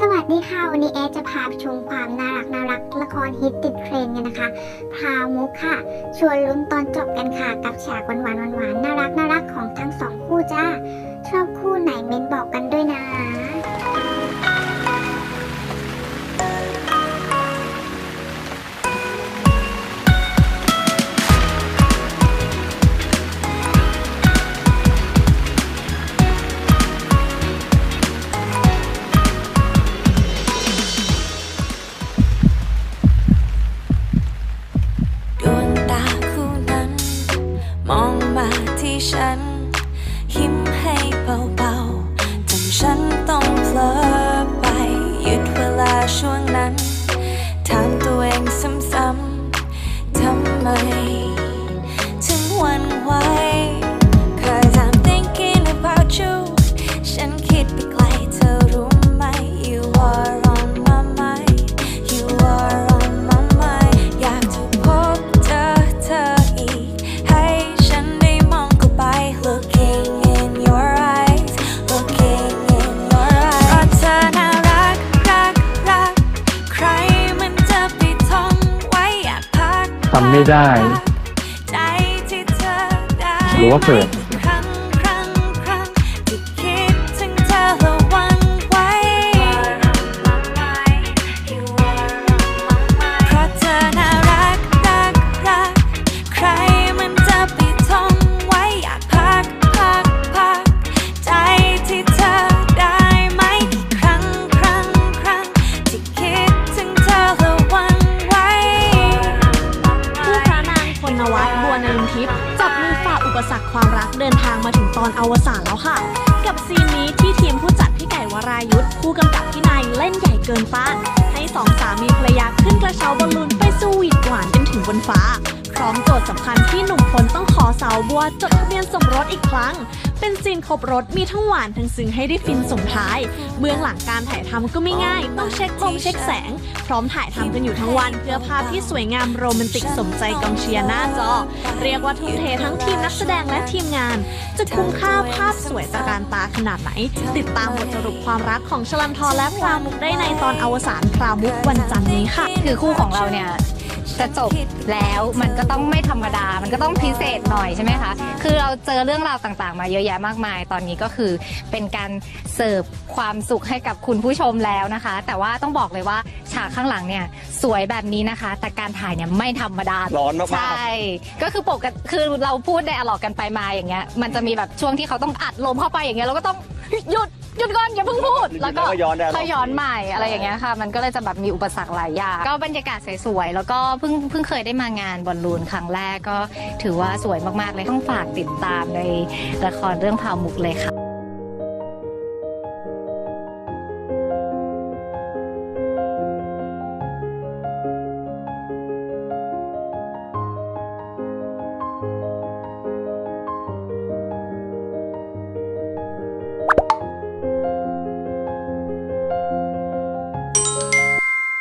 สวัสดีค่ะ วันนี้แอดจะพาไปชมความน่ารักน่ารักละครฮิตติดเทรนกันนะคะ พามุกค่ะ ชวนลุ้นตอนจบกันค่ะ กับฉากหวานหวานๆหวานๆน่ารักน่ารักของทั้งสองคู่จ้า ชอบคู่ไหนเม้นบอกกัน ฉัน ยิ้มให้เบาๆจนฉันต้องเพลอไปหยุดเวลาช่วง ทำไม่ได้ใจที่เธอได้ หรือว่าเกิด จับมือฝ่าอุปสรรคความรักเดินทางมาถึงตอนอวสานแล้วค่ะ กับซีนนี้ที่ทีมผู้จัดพี่ไก่วรายุทธ์ผู้กำกับพี่นายเล่นใหญ่เกินป้านให้สองสามีภรรยาขึ้นกระเช้าบอลลูนไปสวีทหวานกันถึงบนฟ้า พร้อมโจทย์สำคัญที่หนุ่มพลต้องขอสาวบัวจดทะเบียนสมรสอีกครั้ง เป็นซีนครบรถมีทั้งหวานทั้งซึ้งให้ได้ฟินส่งท้าย เบื้องหลังการถ่ายทำก็ไม่ง่าย ต้องเช็คลมเช็คแสง พร้อมถ่ายทำกันอยู่ทั้งวัน เพื่อภาพที่สวยงามโรแมนติกสมใจกองเชียร์หน้าจอ เรียกว่าทุ่มเททั้งทีมนักแสดงและทีมงาน จะคุ้มค่าภาพสวยตระการตาขนาดไหน ติดตามบทสรุปความรักของชลันทรและพรามุกได้ในตอนอวสานพรามุกวันจันทร์นี้ค่ะ คือคู่ของเราเนี่ย จะจบแล้วมันก็ต้องไม่ธรรมดา มันก็ต้องพิเศษหน่อยใช่ไหมคะ คือเราเจอเรื่องราวต่างๆ มาเยอะแยะมากมาย ตอนนี้ก็คือเป็นการเสิร์ฟความสุขให้กับคุณผู้ชมแล้วนะคะ แต่ว่าต้องบอกเลยว่าฉากข้างหลังเนี่ยสวยแบบนี้นะคะ แต่การถ่ายเนี่ยไม่ธรรมดา ร้อนมากๆ ใช่ ก็คือปกติคือเราพูดไดอะล็อกกันไปมาอย่างเงี้ย มันจะมีแบบช่วงที่เขาต้องอัดลมเข้าไปอย่างเงี้ยเราก็ต้อง หยุดหยุดก่อนอย่าเพิ่งพูด แล้วก็แล้วก็ย้อน dialogue ค่อยย้อนใหม่อะไรอย่างเงี้ยค่ะ มันก็เลยจะแบบมีอุปสรรคหลายอย่างก็บรรยากาศสวยๆ แล้วก็เพิ่งเพิ่งเคยได้มางานบอลลูนครั้งแรกก็ถือว่าสวยมากๆเลยต้องฝากติดตามในละครเรื่องพาวมุกเลยค่ะ